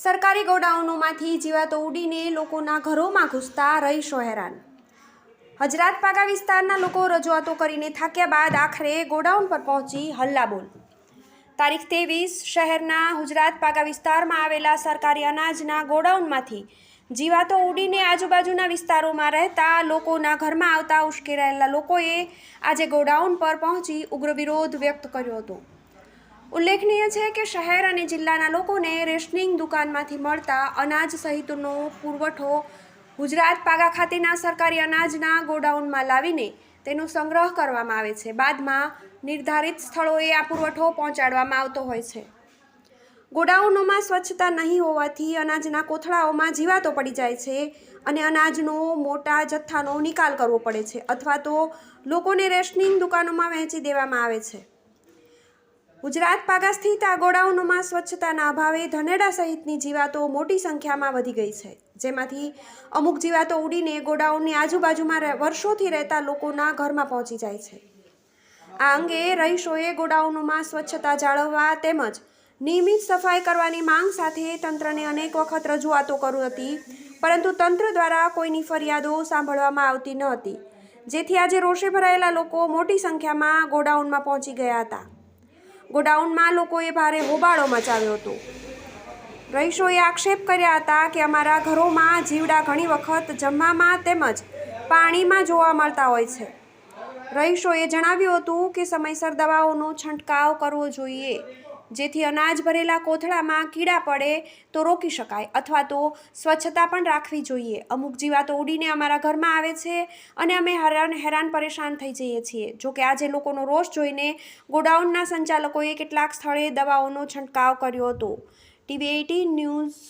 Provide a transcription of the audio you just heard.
સરકારી ગોડાઉનોમાંથી જીવાતો ઉડીને લોકોના ઘરોમાં ઘૂસતા રહીશો હેરાન હજરાત પાગા વિસ્તારના લોકો રજૂઆતો કરીને થાક્યા બાદ આખરે ગોડાઉન પર પહોંચી હલ્લાબોલ. તારીખ ત્રેવીસ શહેરના ગુજરાત પાગા વિસ્તારમાં આવેલા સરકારી અનાજના ગોડાઉનમાંથી જીવાતો ઉડીને આજુબાજુના વિસ્તારોમાં રહેતા લોકોના ઘરમાં આવતા ઉશ્કેરાયેલા લોકોએ આજે ગોડાઉન પર પહોંચી ઉગ્ર વિરોધ વ્યક્ત કર્યો હતો. ઉલ્લેખનીય છે કે શહેર અને જિલ્લાના લોકોને રેશનિંગ દુકાનમાંથી મળતા અનાજ સહિતનો પુરવઠો ગુજરાત પાગા ખાતેના સરકારી અનાજના ગોડાઉનમાં લાવીને તેનો સંગ્રહ કરવામાં આવે છે. બાદમાં નિર્ધારિત સ્થળોએ આ પુરવઠો પહોંચાડવામાં આવતો હોય છે. ગોડાઉનોમાં સ્વચ્છતા નહીં હોવાથી અનાજના કોથળાઓમાં જીવાતો પડી જાય છે અને અનાજનો મોટા જથ્થાનો નિકાલ કરવો પડે છે અથવા તો લોકોને રેશનિંગ દુકાનોમાં વહેંચી દેવામાં આવે છે. ગુજરાત પાગા સ્થિત આ ગોડાઉનોમાં સ્વચ્છતાના અભાવે ધનેડા સહિતની જીવાતો મોટી સંખ્યામાં વધી ગઈ છે. જેમાંથી અમુક જીવાતો ઉડીને ગોડાઉનની આજુબાજુમાં વર્ષોથી રહેતા લોકોના ઘરમાં પહોંચી જાય છે. આ અંગે રહીશોએ ગોડાઉનોમાં સ્વચ્છતા જાળવવા તેમજ નિયમિત સફાઈ કરવાની માંગ સાથે તંત્રને અનેક વખત રજૂઆતો કરી હતી, પરંતુ તંત્ર દ્વારા કોઈની ફરિયાદો સાંભળવામાં આવતી ન હતી. જેથી આજે રોષે ભરાયેલા લોકો મોટી સંખ્યામાં ગોડાઉનમાં પહોંચી ગયા હતા. ગોડાઉનમાં લોકોએ ભારે હોબાળો મચાવ્યો હતો. રહીશોએ આક્ષેપ કર્યા હતા કે અમારા ઘરોમાં જીવડા ઘણી વખત જમવામાં તેમજ પાણીમાં જોવા મળતા હોય છે. રહીશોએ જણાવ્યું હતું કે સમયસર દવાઓનો છંટકાવ કરવો જોઈએ. જેથી અનાજ ભરેલા કોથળામાં કીડા પડે તો રોકી શકાય અથવા તો સ્વચ્છતા પણ રાખવી જોઈએ. અમુક જીવાતો ઉડીને અમારા ઘરમાં આવે છે અને અમે હેરાન હેરાન પરેશાન થઈ જઈએ છીએ. જોકે આજે લોકોનો રોષ જોઈને ગોડાઉનના સંચાલકોએ કેટલાક સ્થળે દવાઓનો છંટકાવ કર્યો હતો. TV eighteen news